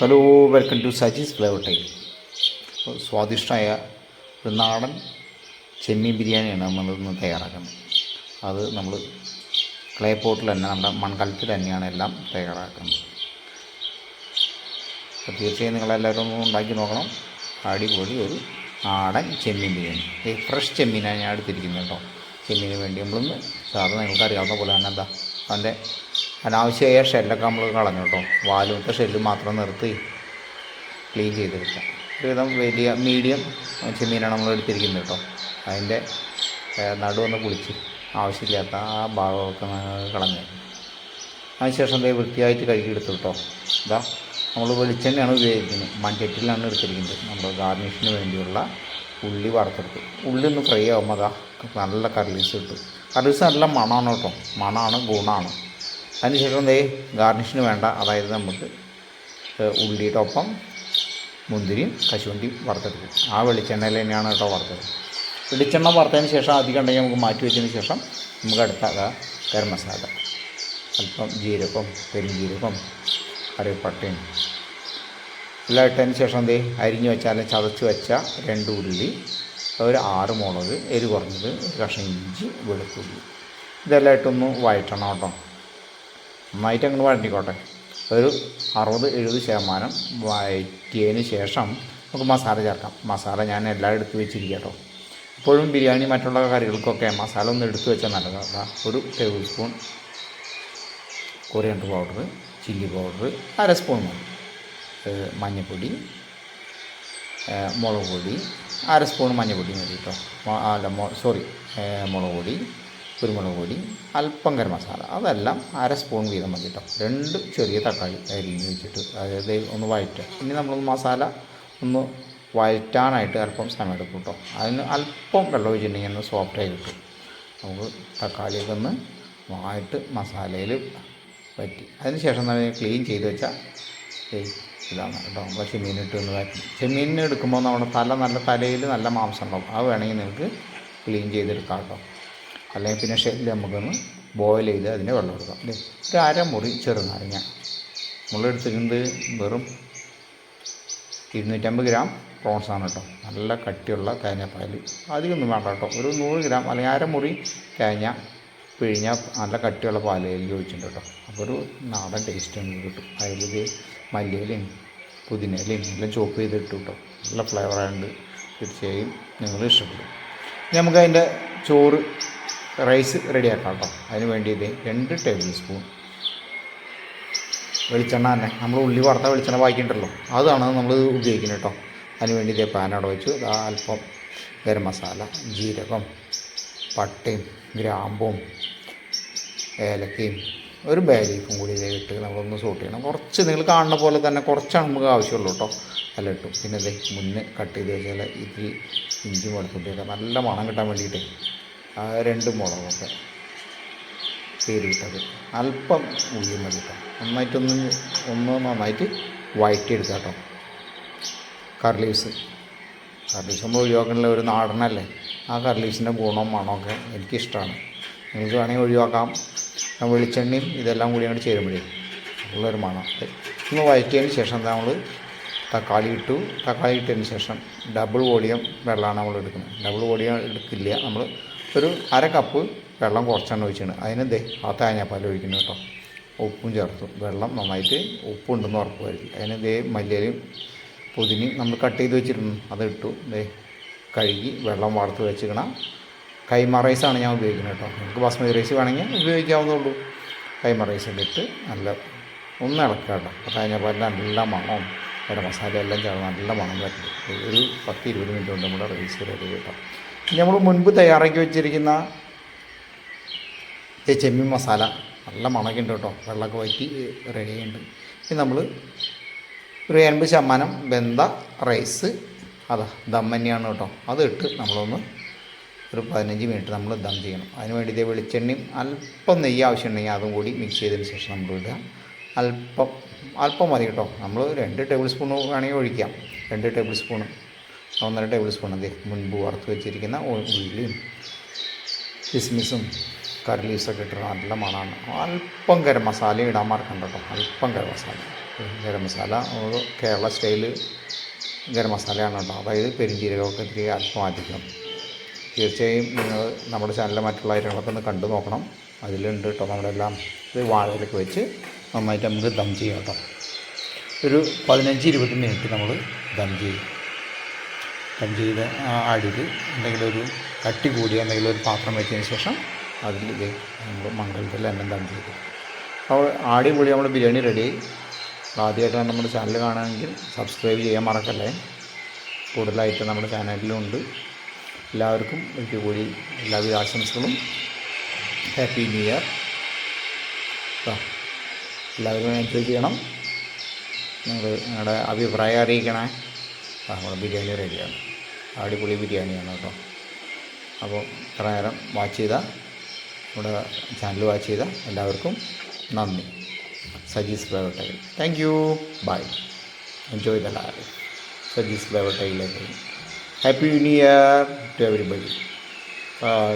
Hello welcome to Saji's flavour time സ്വാദിഷ്ടമായ ഒരു നാടൻ ചെമ്മീൻ ബിരിയാണിയാണ് നമ്മൾ ഇന്ന് തയ്യാറാക്കുന്നത്. അത് നമ്മൾ ക്ലേ പോട്ടിൽ തന്നെ നമ്മുടെ മൺകലത്തിൽ തന്നെയാണ് എല്ലാം തയ്യാറാക്കുന്നത്. അപ്പോൾ തീർച്ചയായും നിങ്ങളെല്ലാവരും ഒന്ന് ഉണ്ടാക്കി നോക്കണം. അടിപൊളി ഒരു നാടൻ ചെമ്മീൻ ബിരിയാണി. ഈ ഫ്രഷ് ചെമ്മീനാണ് ഞാൻ എടുത്തിരിക്കുന്നത് കേട്ടോ. ചെമ്മീന് വേണ്ടി നമ്മളൊന്ന് സാധാരണ നിങ്ങൾക്ക് അറിയാവുന്ന പോലെ തന്നെ എന്താ? അതിന്റെ അനാവശ്യമായ ഷെല്ലൊക്കെ നമ്മൾ കളഞ്ഞു കേട്ടോ. വാലുവിട്ട ഷെല്ല് മാത്രം നിർത്തി ക്ലീൻ ചെയ്തെടുക്കാം ഒരുവിധം വലിയ മീഡിയം ചെമ്മീനാണ് നമ്മൾ എടുത്തിരിക്കുന്നത് കേട്ടോ. അതിന്റെ നടുവൊന്ന് കുളിച്ച് ആവശ്യമില്ലാത്ത ആ ഭാഗമൊക്കെ കളഞ്ഞു. അതിനുശേഷം ദേ വൃത്തിയായിട്ട് കഴുകിയെടുത്തു കേട്ടോ. ഇതാ നമ്മൾ വെളിച്ചെണ്ണയാണ് ഉപയോഗിക്കുന്നത്. മൺചട്ടിയിലാണ് എടുത്തിരിക്കുന്നത്. നമ്മൾ ഗാർണിഷിന് വേണ്ടിയുള്ള ഉള്ളി വറുത്തെടുത്തു. ഉള്ളി ഒന്ന് ഫ്രൈ ആകുമ്പോൾ അതാ നല്ല കർലീസ് കിട്ടും. കർലീസ് നല്ല മണമാണ് കേട്ടോ. മണമാണ് ഗുണമാണ് അതിനുശേഷം ദേ ഗാർണിഷിന് വേണ്ട അതായത് നമുക്ക് ഉള്ളിയുടെ ഒപ്പം മുന്തിരിയും കശുവണ്ടിയും വറുത്തെടുക്കും. ആ വെളിച്ചെണ്ണയിൽ തന്നെയാണ് കേട്ടോ വറുത്തത്. വെളിച്ചെണ്ണ വറുത്തതിന് ശേഷം അധികം ഉണ്ടെങ്കിൽ നമുക്ക് മാറ്റി വെച്ചതിന് ശേഷം നമുക്ക് അടുത്ത ഗരം മസാല. അല്പം ജീരകം പെരുംജീരകം കറിവപ്പട്ടയും എല്ലാം ഇട്ടതിന് ശേഷം എന്തേ അരിഞ്ഞു വെച്ചാൽ ചതച്ച് വെച്ച രണ്ട് ഉള്ളി ഒരു ആറ് മുളക് എരി കുറഞ്ഞത് ഒരു കഷ്ണം ഇഞ്ചി വെളുത്തുള്ളി. ഇതെല്ലാം ഇട്ടൊന്ന് വഴറ്റണം കേട്ടോ. നന്നായിട്ട് അങ്ങ് വഴറ്റിക്കോട്ടെ ഒരു അറുപത് എഴുപത് ശതമാനം വഴറ്റിയതിന് ശേഷം നമുക്ക് മസാല ചേർക്കാം. മസാല ഞാൻ എല്ലാം എടുത്ത് വെച്ചിരിക്കുക കേട്ടോ എപ്പോഴും ബിരിയാണി മറ്റുള്ള കറികൾക്കൊക്കെ മസാല ഒന്ന് എടുത്ത് വെച്ചാൽ നല്ലതാണ് ഒരു tablespoon coriander powder chilli powder അര സ്പൂൺ മഞ്ഞൾപ്പൊടി മുളക് പൊടി അര സ്പൂൺ മഞ്ഞൾപ്പൊടി മതി കേട്ടോ. അല്ല സോറി മുളക് പൊടി കുരുമുളക് പൊടി അല്പം ഗരം മസാല അതെല്ലാം അര സ്പൂൺ വീതം മതി കേട്ടോ രണ്ട് ചെറിയ തക്കാളി അരിഞ്ഞ് വെച്ചിട്ട് അതായത് ഒന്ന് വഴറ്റുക ഇനി നമ്മളൊന്ന് മസാല ഒന്ന് വഴറ്റാനായിട്ട് അല്പം സമയം എടുക്കും കേട്ടോ അതിന് അല്പം വെള്ളം ഒഴിച്ചിട്ടുണ്ടെങ്കിൽ ഒന്ന് സോഫ്റ്റായി കിട്ടും. നമുക്ക് തക്കാളിയൊക്കെ ഒന്ന് വായിട്ട് മസാലയിൽ പറ്റി അതിന് ശേഷം നമ്മൾ ക്ലീൻ ചെയ്ത് വെച്ചാൽ ഇതാണ് കേട്ടോ നമ്മൾ ചെമ്മീനിട്ട് ഒന്ന് വഴറ്റി ചെമ്മീനിന് എടുക്കുമ്പോൾ നമ്മുടെ തല നല്ല തലയിൽ നല്ല മാംസം ഉണ്ടാവും. അത് വേണമെങ്കിൽ നിങ്ങൾക്ക് ക്ലീൻ ചെയ്തെടുക്കാം കേട്ടോ അല്ലെങ്കിൽ പിന്നെ ഷെല്ല് നമുക്കൊന്ന് ബോയിൽ ചെയ്ത് അതിന്റെ വെള്ളം എടുക്കാം. അല്ലേ ഒരു അരമുറി ചെറുനാരങ്ങ നമ്മൾ എടുത്തിട്ടുണ്ട് വെറും ഇരുന്നൂറ്റമ്പത് ഗ്രാം പ്രോൺസ് ആണ് കേട്ടോ. നല്ല കട്ടിയുള്ള തേങ്ങാപ്പാൽ അധികമൊന്നും വേണ്ട കേട്ടോ. ഒരു നൂറ് ഗ്രാം അല്ലെങ്കിൽ അരമുറി തേങ്ങ പിഴിഞ്ഞ നല്ല കട്ടിയുള്ള പാൽ അതിൽ ഒഴിച്ചിട്ടുണ്ട് കേട്ടോ. അപ്പോൾ ഒരു നാടൻ ടേസ്റ്റ് നമുക്ക് കിട്ടും. അതിൽ മല്ലിയിലയും പുതിനയിലയും എല്ലാം ചോപ്പ് ചെയ്തിട്ട് കേട്ടോ. നല്ല ഫ്ലേവർ ആയതുകൊണ്ട് തീർച്ചയായും നിങ്ങൾ ഇഷ്ടപ്പെടും. നമുക്ക് അതിന്റെ ചോറ് റൈസ് റെഡിയാക്കാം കേട്ടോ അതിന് വേണ്ടിയിട്ട് രണ്ട് ടേബിൾ സ്പൂൺ വെളിച്ചെണ്ണ തന്നെ. നമ്മൾ ഉള്ളി വറുത്ത വെളിച്ചെണ്ണ വായിക്കണ്ടല്ലോ അതാണ് നമ്മൾ ഉപയോഗിക്കുന്നത് കേട്ടോ അതിന് വേണ്ടി ഇതേ അവിടെ വെച്ചു. അല്പം ഗരം മസാല ജീരകം പട്ടയും ഗ്രാമ്പും ഏലക്കയും ഒരു ബേ ലീഫും കൂടി ഇതിൽ ഇട്ട് നമ്മളൊന്ന് സോട്ട് ചെയ്യണം. കുറച്ച് നിങ്ങൾ കാണുന്ന പോലെ തന്നെ കുറച്ചാണ് നമുക്ക് ആവശ്യമുള്ളൂ കേട്ടോ അല്ല ഇട്ടു. പിന്നെ ഇതേ മുന്നേ കട്ട് ചെയ്ത് വെച്ചാൽ ഇതിൽ ഇഞ്ചി വെളുത്തുള്ളിയൊക്കെ നല്ല മണം കിട്ടാൻ വേണ്ടിയിട്ട് രണ്ട് മുളകൊക്കെ കീറിയിട്ടത് അല്പം ഉള്ളി മതി നന്നായിട്ടൊന്ന് ഒന്ന് നന്നായിട്ട് വഴറ്റിയെടുക്കുക കേട്ടോ കർലീവ്സ്. കർലീവ്സ് നമ്മൾ ഒഴിവാക്കണില്ല? ഒരു നാടനല്ലേ? ആ കർലീവ്സിന്റെ ഗുണവും മണമൊക്കെ എനിക്കിഷ്ടമാണ്. നിങ്ങൾക്ക് വേണമെങ്കിൽ ഒഴിവാക്കാം. ആ വെളിച്ചെണ്ണയും ഇതെല്ലാം കൂടി അങ്ങോട്ട് ചേരുമ്പോഴേ ഉള്ളൊരു മണം. ഒന്ന് വഴറ്റിയതിന് ശേഷം നമ്മൾ തക്കാളി ഇട്ടു. തക്കാളി ഇട്ടതിന് ശേഷം ഡബിൾ വോളിയം വെള്ളമാണ് നമ്മൾ എടുക്കുന്നത് ഡബിൾ വോളിയം എടുക്കില്ല. നമ്മൾ ഒരു അര കപ്പ് വെള്ളം കുറച്ചാണ് ഒഴിച്ചാണ് അതിന് ദേ ആ തേങ്ങാപ്പാൽ ഒഴിക്കുന്നു കേട്ടോ. ഉപ്പും ചേർത്തു. വെള്ളം നന്നായിട്ട് ഉപ്പുണ്ടെന്ന് ഉറപ്പ് വരുത്തി അതിന് ദേ മല്ലിയിലയും പുതിനയും നമ്മൾ കട്ട് ചെയ്ത് വെച്ചിരുന്നു. അത് ഇട്ടു. ദേ കഴുകി വെള്ളം വാർത്ത് വെച്ചിക്കണം കൈമ റൈസാണ് ഞാൻ ഉപയോഗിക്കുന്നത് കേട്ടോ. നിങ്ങൾക്ക് ബസ്മതി റൈസ് വേണമെങ്കിൽ ഉപയോഗിക്കാവുന്നുള്ളൂ കൈമ റൈസിൽ ഇട്ട് നല്ല ഒന്ന് ഇളക്കുക കേട്ടോ. തേങ്ങാപ്പാലിൽ നല്ല മണവും മസാല എല്ലാം ചേർന്ന് നല്ല മണം വരുന്നത് ഒരു പത്ത് ഇരുപത് മിനിറ്റ് കൊണ്ട് നമ്മുടെ റൈസ് റെഡി കേട്ടോ. നമ്മൾ മുൻപ് തയ്യാറാക്കി വെച്ചിരിക്കുന്ന ചെമ്മീൻ മസാല നല്ല മണക്കുണ്ട് കേട്ടോ. വെള്ളമൊക്കെ വറ്റി റെഡി ആയിട്ടുണ്ട്. ഇനി നമ്മൾ ഒരു എൺപത് ശതമാനം വെന്ത റൈസ് അതാ ദം തന്നെയാണ് കേട്ടോ. അത് ഇട്ട് നമ്മളൊന്ന് ഒരു പതിനഞ്ച് മിനിറ്റ് നമ്മൾ ദം ചെയ്യണം. അതിന് വേണ്ടി ഇതേ വെളിച്ചെണ്ണയും അല്പം നെയ്യ് ആവശ്യമുണ്ടെങ്കിൽ അതും കൂടി മിക്സ് ചെയ്തതിന് ശേഷം നമ്മൾ ഇടുക. അല്പം അല്പം മതി കേട്ടോ. നമ്മൾ രണ്ട് ടേബിൾ സ്പൂൺ വേണമെങ്കിൽ ഒഴിക്കാം. രണ്ട് ടേബിൾ സ്പൂൺ ഒന്നര ടേബിൾ സ്പൂൺ അതെ മുൻപ് വറുത്ത് വെച്ചിരിക്കുന്ന ഉള്ളിയും കിസ്മിസും കറി ലീവ്സൊക്കെ ഇട്ടിട്ട് നല്ല മണമാണ്. അല്പം ഗരം മസാല ഇടാൻ മറക്കണ്ട കേട്ടോ. അല്പം ഗരം മസാല. ഗരം മസാല കേരള സ്റ്റൈൽ ഗരം മസാലയാണ് കേട്ടോ. അതായത് പെരിഞ്ചീരകമൊക്കെ ഇത്തിരി അല്പം അധികം തീർച്ചയായും നിങ്ങൾ നമ്മുടെ ചാനലിലെ മറ്റുള്ള ഐറ്റങ്ങളൊക്കെ ഒന്ന് കണ്ടു നോക്കണം. അതിലുണ്ട് കേട്ടോ നമ്മളെല്ലാം. ഇത് വാഴയിലൊക്കെ വെച്ച് നന്നായിട്ട് നമുക്ക് ദം ചെയ്യാം കേട്ടോ. ഒരു പതിനഞ്ച് ഇരുപത് മിനിറ്റ് നമ്മൾ ദം ചെയ്യും. ആ അടിയിൽ എന്തെങ്കിലും ഒരു കട്ടി കൂടിയ എന്തെങ്കിലും ഒരു പാത്രം വെച്ചതിന് ശേഷം അതിൽ ഇത് നമ്മൾ മംഗളത്തിൽ എന്നെ ദം ചെയ്തു. അപ്പോൾ ആടി പൊളി നമ്മൾ ബിരിയാണി റെഡി ആദ്യമായിട്ടാണ് നമ്മുടെ ചാനൽ കാണുകയാണെങ്കിൽ സബ്സ്ക്രൈബ് ചെയ്യാൻ മറക്കല്ലേ? കൂടുതലായിട്ട് നമ്മുടെ ചാനലിലുണ്ട് എല്ലാവർക്കും ഒരിക്കൽ കൂടി എല്ലാവിധ ആശംസകളും ഹാപ്പി ന്യൂ ഇയർ എല്ലാവരും എൻജോയ് ചെയ്യണം. നിങ്ങൾ നിങ്ങളുടെ അഭിപ്രായം അറിയിക്കണേ. ആ, നമ്മുടെ ബിരിയാണി റെഡിയാണ്. അടിപൊളി ബിരിയാണിയാണ് കേട്ടോ. അപ്പോൾ ഇത്ര നേരം വാച്ച് ചെയ്ത നമ്മുടെ ചാനൽ വാച്ച് ചെയ്ത എല്ലാവർക്കും നന്ദി. Saji's flavour tile thank you bye enjoy the life Saji's flavour ടൈലിലേക്ക് happy new year to everybody bye